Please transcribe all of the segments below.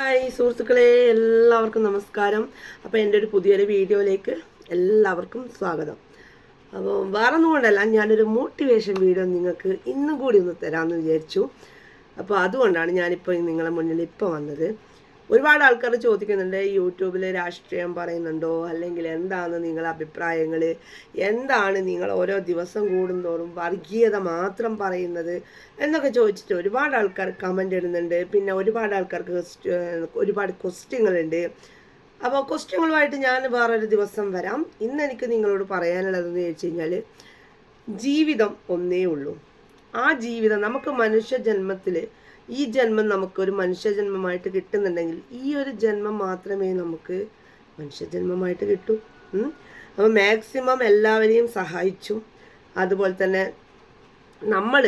Hi സുഹൃത്തുക്കളെ എല്ലാവർക്കും നമസ്കാരം. അപ്പോൾ എന്റെ ഒരു പുതിയൊരു വീഡിയോയിലേക്ക് എല്ലാവർക്കും സ്വാഗതം. അപ്പോൾ വേറെ ഒന്നും ഞാനൊരു മോട്ടിവേഷൻ വീഡിയോ നിങ്ങൾക്ക് ഇന്നും കൂടി ഒന്ന് തരാമെന്ന് വിചാരിച്ചു. അപ്പോൾ അതുകൊണ്ടാണ് ഞാനിപ്പോൾ നിങ്ങളുടെ മുന്നിൽ ഇപ്പോൾ വന്നത്. ഒരുപാട് ആൾക്കാർ ചോദിക്കുന്നുണ്ട് യൂട്യൂബിൽ രാഷ്ട്രീയം പറയുന്നുണ്ടോ? അല്ലെങ്കിൽ എന്താണ് നിങ്ങളുടെ അഭിപ്രായങ്ങൾ എന്താണ് നിങ്ങൾ ഓരോ ദിവസം കൂടുന്തോറും വർഗീയത മാത്രം പറയുന്നത് എന്നൊക്കെ ചോദിച്ചിട്ട് ഒരുപാട് ആൾക്കാർ കമന്റ് ഇടുന്നുണ്ട്. പിന്നെ ഒരുപാട് ആൾക്കാർക്ക് ഒരുപാട് ക്വസ്റ്റ്യങ്ങളുണ്ട് അപ്പോൾ ക്വസ്റ്റ്യങ്ങളുമായിട്ട് ഞാൻ വേറൊരു ദിവസം വരാം. ഇന്ന് എനിക്ക് നിങ്ങളോട് പറയാനുള്ളതെന്ന് ചോദിച്ചു കഴിഞ്ഞാൽ ജീവിതം ഒന്നേ ഉള്ളൂ. ആ ജീവിതം നമുക്ക് മനുഷ്യ ജന്മത്തിൽ ഈ ജന്മം നമുക്കൊരു മനുഷ്യജന്മമായിട്ട് കിട്ടുന്നുണ്ടെങ്കിൽ ഈ ഒരു ജന്മം മാത്രമേ നമുക്ക് മനുഷ്യജന്മമായിട്ട് കിട്ടൂ. അപ്പോൾ മാക്സിമം എല്ലാവരെയും സഹായിച്ചു അതുപോലെ തന്നെ നമ്മൾ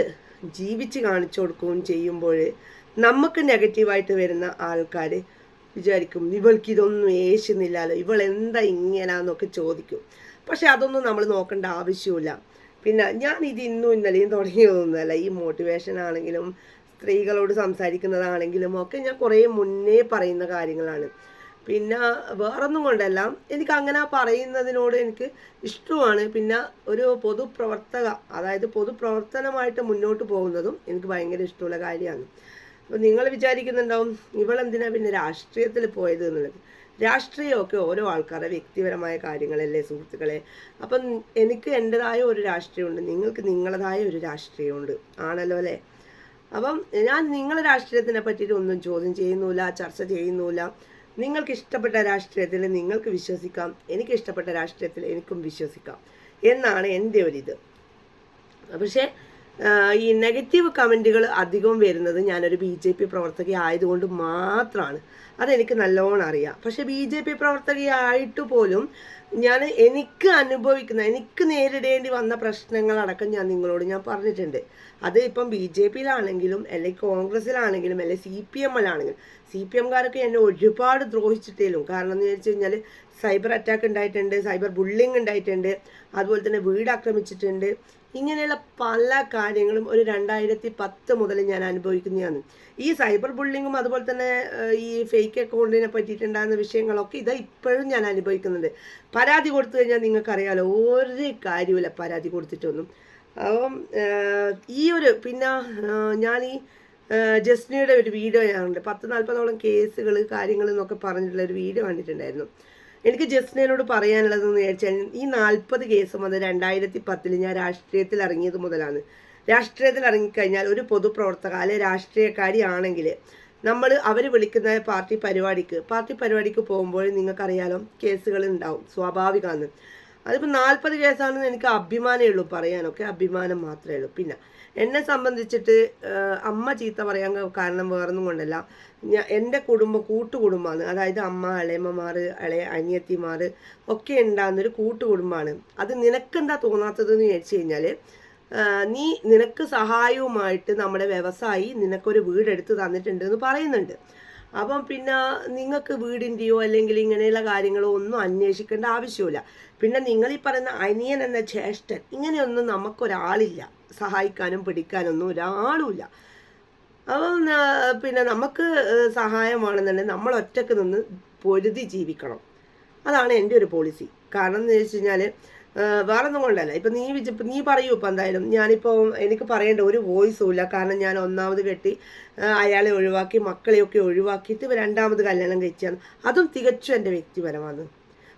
ജീവിച്ച് കാണിച്ചു കൊടുക്കുകയും ചെയ്യുമ്പോൾ നമുക്ക് നെഗറ്റീവായിട്ട് വരുന്ന ആൾക്കാർ വിചാരിക്കും ഇവൾക്ക് ഇതൊന്നും ഏശുന്നില്ലല്ലോ ഇവൾ എന്താ ഇങ്ങനെന്നൊക്കെ ചോദിക്കും. പക്ഷെ അതൊന്നും നമ്മൾ നോക്കേണ്ട ആവശ്യമില്ല. പിന്നെ ഞാൻ ഇത് ഇന്നും ഇന്നലെയും തുടങ്ങിയതൊന്നുമല്ല. ഈ മോട്ടിവേഷൻ ആണെങ്കിലും സ്ത്രീകളോട് സംസാരിക്കുന്നതാണെങ്കിലും ഒക്കെ ഞാൻ കുറേ മുന്നേ പറയുന്ന കാര്യങ്ങളാണ്. പിന്നെ വേറൊന്നും കൊണ്ടല്ല. എനിക്ക് അങ്ങനെ പറയുന്നതിനോട് എനിക്ക് ഇഷ്ടമാണ്. പിന്നെ ഒരു പൊതുപ്രവർത്തക അതായത് പൊതുപ്രവർത്തനമായിട്ട് മുന്നോട്ട് പോകുന്നതും എനിക്ക് ഭയങ്കര ഇഷ്ടമുള്ള കാര്യമാണ്. അപ്പോൾ നിങ്ങൾ വിചാരിക്കുന്നുണ്ടാവും ഇവളെന്തിനാ പിന്നെ രാഷ്ട്രീയത്തിൽ പോയത് എന്നുള്ളത്? രാഷ്ട്രീയമൊക്കെ ഓരോ ആൾക്കാരുടെ വ്യക്തിപരമായ കാര്യങ്ങളല്ലേ സുഹൃത്തുക്കളെ? അപ്പം എനിക്ക് എന്റെതായ ഒരു രാഷ്ട്രീയമുണ്ട്. നിങ്ങൾക്ക് നിങ്ങളതായ ഒരു രാഷ്ട്രീയമുണ്ട്. ആണല്ലോ അല്ലേ? അപ്പം ഞാൻ നിങ്ങളെ രാഷ്ട്രീയത്തിനെ പറ്റിയിട്ട് ഒന്നും ചോദ്യം ചെയ്യുന്നില്ല ചർച്ച ചെയ്യുന്നില്ല നിങ്ങൾക്ക് ഇഷ്ടപ്പെട്ട രാഷ്ട്രീയത്തിൽ നിങ്ങൾക്ക് വിശ്വസിക്കാം. എനിക്ക് ഇഷ്ടപ്പെട്ട രാഷ്ട്രീയത്തിൽ എനിക്കും വിശ്വസിക്കാം. എന്നാണ് എന്റെ ഒരിത്. പക്ഷേ ഈ നെഗറ്റീവ് കമന്റുകൾ അധികം വരുന്നത് ഞാനൊരു ബി ജെ പി പ്രവർത്തക ആയതുകൊണ്ട് മാത്രമാണ് അതെനിക്ക് നല്ലോണം അറിയാം. പക്ഷെ ബി ജെ പി പ്രവർത്തകയായിട്ട് പോലും ഞാൻ എനിക്ക് അനുഭവിക്കുന്ന എനിക്ക് നേരിടേണ്ടി വന്ന പ്രശ്നങ്ങളടക്കം ഞാൻ നിങ്ങളോട് ഞാൻ പറഞ്ഞിട്ടുണ്ട്. അത് ഇപ്പം ബി ജെ പിയിലാണെങ്കിലും അല്ലെങ്കിൽ കോൺഗ്രസ്സിലാണെങ്കിലും അല്ലെങ്കിൽ സി പി എമ്മിലാണെങ്കിലും സി പി എംകാരൊക്കെ എന്നെ ഒരുപാട് ദ്രോഹിച്ചിട്ടേലും. കാരണം എന്ന് വെച്ച് കഴിഞ്ഞാൽ സൈബർ അറ്റാക്ക് ഉണ്ടായിട്ടുണ്ട് സൈബർ ബുള്ളിങ് ഉണ്ടായിട്ടുണ്ട് അതുപോലെ തന്നെ വീട് ആക്രമിച്ചിട്ടുണ്ട്. ഇങ്ങനെയുള്ള പല കാര്യങ്ങളും ഒരു രണ്ടായിരത്തി പത്ത് മുതൽ ഞാൻ അനുഭവിക്കുന്നതാണ്. ഈ സൈബർ ബുള്ളിങ്ങും അതുപോലെ തന്നെ ഈ ഫേക്ക് അക്കൗണ്ടിനെ പറ്റിയിട്ടുണ്ടാകുന്ന വിഷയങ്ങളൊക്കെ ഇതാ ഇപ്പോഴും ഞാൻ അനുഭവിക്കുന്നുണ്ട്. പരാതി കൊടുത്തു കഴിഞ്ഞാൽ നിങ്ങൾക്കറിയാലോ ഒരു കാര്യമില്ല പരാതി കൊടുത്തിട്ടൊന്നും. അപ്പം ഈ ഒരു പിന്നെ ഞാൻ ഈ ജസ്നിയുടെ ഒരു വീഡിയോ ഞാനുണ്ട്. പത്ത് നാൽപ്പതോളം കേസുകൾ കാര്യങ്ങൾ എന്നൊക്കെ പറഞ്ഞിട്ടുള്ള ഒരു വീഡിയോ കണ്ടിട്ടുണ്ടായിരുന്നു. എനിക്ക് ജസ്നയോട് പറയാനുള്ളതെന്ന് വിചാരിച്ചാൽ ഈ നാൽപ്പത് കേസും അത് രണ്ടായിരത്തി പത്തിൽ ഞാൻ രാഷ്ട്രീയത്തിൽ ഇറങ്ങിയത് മുതലാണ്. രാഷ്ട്രീയത്തിൽ ഇറങ്ങിക്കഴിഞ്ഞാൽ ഒരു പൊതുപ്രവർത്തക അല്ലെ രാഷ്ട്രീയക്കാരി ആണെങ്കിൽ നമ്മൾ അവർ വിളിക്കുന്ന പാർട്ടി പരിപാടിക്ക് പാർട്ടി പരിപാടിക്ക് പോകുമ്പോൾ നിങ്ങൾക്കറിയാലോ കേസുകൾ ഉണ്ടാവും സ്വാഭാവികമാണ്. അതിപ്പോൾ നാൽപ്പത് കേസാണെന്ന് എനിക്ക് അഭിമാനമേ ഉള്ളൂ പറയാനൊക്കെ അഭിമാനം മാത്രമേ ഉള്ളൂ. പിന്നെ എന്നെ സംബന്ധിച്ചിട്ട് അമ്മ ചീത്ത പറയാൻ കാരണം വേറൊന്നും കൊണ്ടല്ല. ഞാൻ എന്റെ കുടുംബം കൂട്ടുകുടുംബമാണ്. അതായത് അമ്മ ഇളയമ്മമാർ ഇളയ അനിയത്തിമാർ ഒക്കെ ഉണ്ടാകുന്നൊരു കൂട്ടുകുടുംബമാണ്. അത് നിനക്കെന്താ തോന്നാത്തതെന്ന് ചോദിച്ചു കഴിഞ്ഞാൽ നീ നിനക്ക് സഹായവുമായിട്ട് നമ്മുടെ വ്യവസായി നിനക്കൊരു വീടെടുത്ത് തന്നിട്ടുണ്ട് എന്ന് പറയുന്നുണ്ട്. അപ്പം പിന്നെ നിങ്ങൾക്ക് വീടിന്റെയോ അല്ലെങ്കിൽ ഇങ്ങനെയുള്ള കാര്യങ്ങളോ ഒന്നും അന്വേഷിക്കേണ്ട ആവശ്യമില്ല പിന്നെ നിങ്ങൾ ഈ പറയുന്ന അനിയൻ എന്ന ജ്യേഷ്ഠൻ ഇങ്ങനെയൊന്നും നമുക്കൊരാളില്ല. സഹായിക്കാനും പിടിക്കാനൊന്നും ഒരാളുമില്ല. അപ്പം പിന്നെ നമുക്ക് സഹായമാണെന്നുണ്ടെങ്കിൽ നമ്മൾ ഒറ്റയ്ക്ക് നിന്ന് പൊരുതി ജീവിക്കണം. അതാണ് എന്റെ ഒരു പോളിസി. കാരണം എന്ന് വെച്ച് കഴിഞ്ഞാൽ വേറെ ഒന്നും കൊണ്ടല്ല. ഇപ്പം നീ വിജ നീ പറയൂ ഇപ്പം എന്തായാലും. ഞാനിപ്പോൾ എനിക്ക് പറയേണ്ട ഒരു വോയിസും ഇല്ല. കാരണം ഞാൻ ഒന്നാമത് കെട്ടി അയാളെ ഒഴിവാക്കി മക്കളെയൊക്കെ ഒഴിവാക്കിയിട്ട് രണ്ടാമത് കല്യാണം കഴിച്ചാണ് അതും തികച്ചും എന്റെ വ്യക്തിപരമാണ്.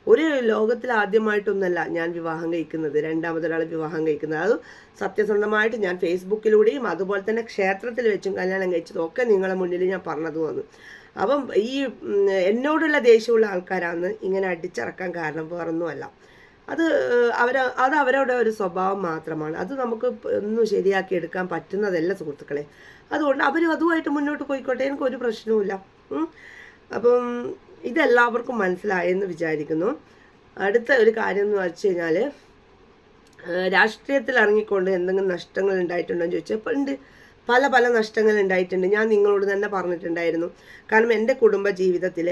ഒരു ലോകത്തിൽ ആദ്യമായിട്ടൊന്നല്ല ഞാൻ വിവാഹം കഴിക്കുന്നത്. രണ്ടാമതൊരാൾ വിവാഹം കഴിക്കുന്നത്. അത് സത്യസന്ധമായിട്ട് ഞാൻ ഫേസ്ബുക്കിലൂടെയും അതുപോലെ തന്നെ ക്ഷേത്രത്തിൽ വെച്ചും കല്യാണം കഴിച്ചതും ഒക്കെ നിങ്ങളെ മുന്നിൽ ഞാൻ പറഞ്ഞത് വന്നു. അപ്പം ഈ എന്നോടുള്ള ദേഷ്യമുള്ള ആൾക്കാരാണ് ഇങ്ങനെ അടിച്ചിറക്കാൻ കാരണം വേറൊന്നുമല്ല. അത് അവർ അത് അവരുടെ ഒരു സ്വഭാവം മാത്രമാണ്. അത് നമുക്ക് ഒന്നും ശരിയാക്കി എടുക്കാൻ പറ്റുന്നതല്ല സുഹൃത്തുക്കളെ. അതുകൊണ്ട് അവർ അതുമായിട്ട് മുന്നോട്ട് പോയിക്കോട്ടെ. എനിക്ക് ഒരു പ്രശ്നവുമില്ല അപ്പം ഇതെല്ലാവർക്കും മനസ്സിലായെന്ന് വിചാരിക്കുന്നു. അടുത്ത ഒരു കാര്യം എന്ന് വെച്ച് കഴിഞ്ഞാൽ രാഷ്ട്രീയത്തിൽ ഇറങ്ങിക്കൊണ്ട് എന്തെങ്കിലും നഷ്ടങ്ങൾ ഉണ്ടായിട്ടുണ്ടോ എന്ന് ചോദിച്ചപ്പോൾ ഉണ്ട് പല പല നഷ്ടങ്ങൾ ഉണ്ടായിട്ടുണ്ട്. ഞാൻ നിങ്ങളോട് തന്നെ പറഞ്ഞിട്ടുണ്ടായിരുന്നു. കാരണം എന്റെ കുടുംബ ജീവിതത്തിൽ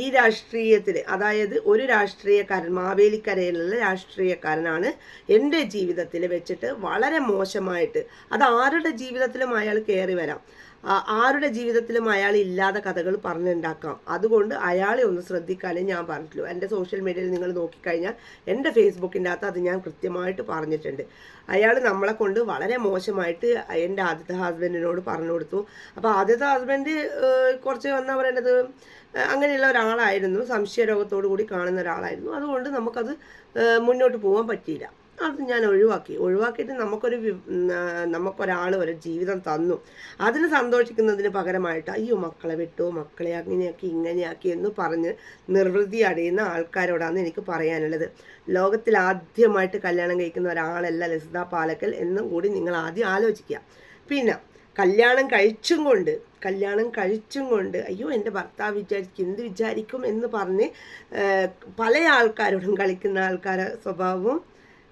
ഈ രാഷ്ട്രീയത്തിൽ അതായത് ഒരു രാഷ്ട്രീയക്കാരൻ മാവേലിക്കരയിലുള്ള രാഷ്ട്രീയക്കാരനാണ് എന്റെ ജീവിതത്തിൽ വെച്ചിട്ട് വളരെ മോശമായിട്ട് അത് ആരുടെ ജീവിതത്തിലും അയാൾ കയറി വരാം. ആരുടെ ജീവിതത്തിലും അയാൾ ഇല്ലാതെ കഥകൾ പറഞ്ഞുണ്ടാക്കാം. അതുകൊണ്ട് അയാളെ ഒന്ന് ശ്രദ്ധിക്കാനേ ഞാൻ പറഞ്ഞിട്ടുള്ളൂ. എന്റെ സോഷ്യൽ മീഡിയയിൽ നിങ്ങൾ നോക്കിക്കഴിഞ്ഞാൽ എന്റെ ഫേസ്ബുക്കിന്റെ അകത്ത് അത് ഞാൻ കൃത്യമായിട്ട് പറഞ്ഞിട്ടുണ്ട്. അയാൾ നമ്മളെ കൊണ്ട് വളരെ മോശമായിട്ട് എന്റെ ആദ്യത്തെ ഹസ്ബൻഡിനോട് പറഞ്ഞു കൊടുത്തു. അപ്പോൾ ആദ്യത്തെ ഹസ്ബൻഡ് കുറച്ച് വന്നാൽ പറയേണ്ടത് അങ്ങനെയുള്ള ഒരാളായിരുന്നു. സംശയരോഗത്തോടു കൂടി കാണുന്ന ഒരാളായിരുന്നു. അതുകൊണ്ട് നമുക്കത് മുന്നോട്ട് പോകാൻ പറ്റിയില്ല. അത് ഞാൻ ഒഴിവാക്കി. ഒഴിവാക്കിയിട്ട് നമുക്കൊരു നമുക്കൊരാൾ ഒരു ജീവിതം തന്നു. അതിന് സന്തോഷിക്കുന്നതിന് പകരമായിട്ട് അയ്യോ മക്കളെ വിട്ടു മക്കളെ അങ്ങനെയാക്കി ഇങ്ങനെയാക്കി എന്ന് പറഞ്ഞ് നിർവൃതി അടയുന്ന ആൾക്കാരോടാണ് എനിക്ക് പറയാനുള്ളത്. ലോകത്തിൽ ആദ്യമായിട്ട് കല്യാണം കഴിക്കുന്ന ഒരാളല്ല ലസിത പാലക്കൽ എന്നും കൂടി നിങ്ങൾ ആദ്യം ആലോചിക്കുക. പിന്നെ കല്യാണം കഴിച്ചും കൊണ്ട് കല്യാണം കഴിച്ചും കൊണ്ട് അയ്യോ എന്റെ ഭർത്താവ് വിചാരിക്കും എന്ത് വിചാരിക്കും എന്ന് പറഞ്ഞ് പല ആൾക്കാരോടും കളിക്കുന്ന ആൾക്കാരെ സ്വഭാവവും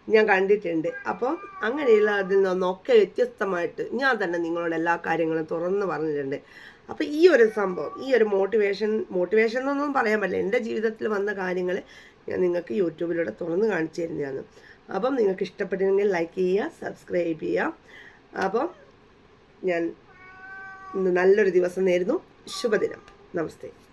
ഞാൻ കണ്ടിട്ടുണ്ട്. അപ്പോൾ അങ്ങനെയുള്ള അതിൽ നിന്നൊക്കെ വ്യത്യസ്തമായിട്ട് ഞാൻ തന്നെ നിങ്ങളോട് എല്ലാ കാര്യങ്ങളും തുറന്ന് പറഞ്ഞിട്ടുണ്ട്. അപ്പോൾ ഈ ഒരു സംഭവം ഈ ഒരു മോട്ടിവേഷൻ മോട്ടിവേഷൻ എന്നൊന്നും പറയാൻ പറ്റില്ല. എന്റെ ജീവിതത്തിൽ വന്ന കാര്യങ്ങൾ ഞാൻ നിങ്ങൾക്ക് യൂട്യൂബിലൂടെ തുറന്ന് കാണിച്ചു തരുന്നതാണ്. അപ്പം നിങ്ങൾക്ക് ഇഷ്ടപ്പെട്ടെങ്കിൽ ലൈക്ക് ചെയ്യുക സബ്സ്ക്രൈബ് ചെയ്യുക. അപ്പം ഞാൻ ഇന്ന് നല്ലൊരു ദിവസം നേരുന്നു. ശുഭദിനം. നമസ്തേ.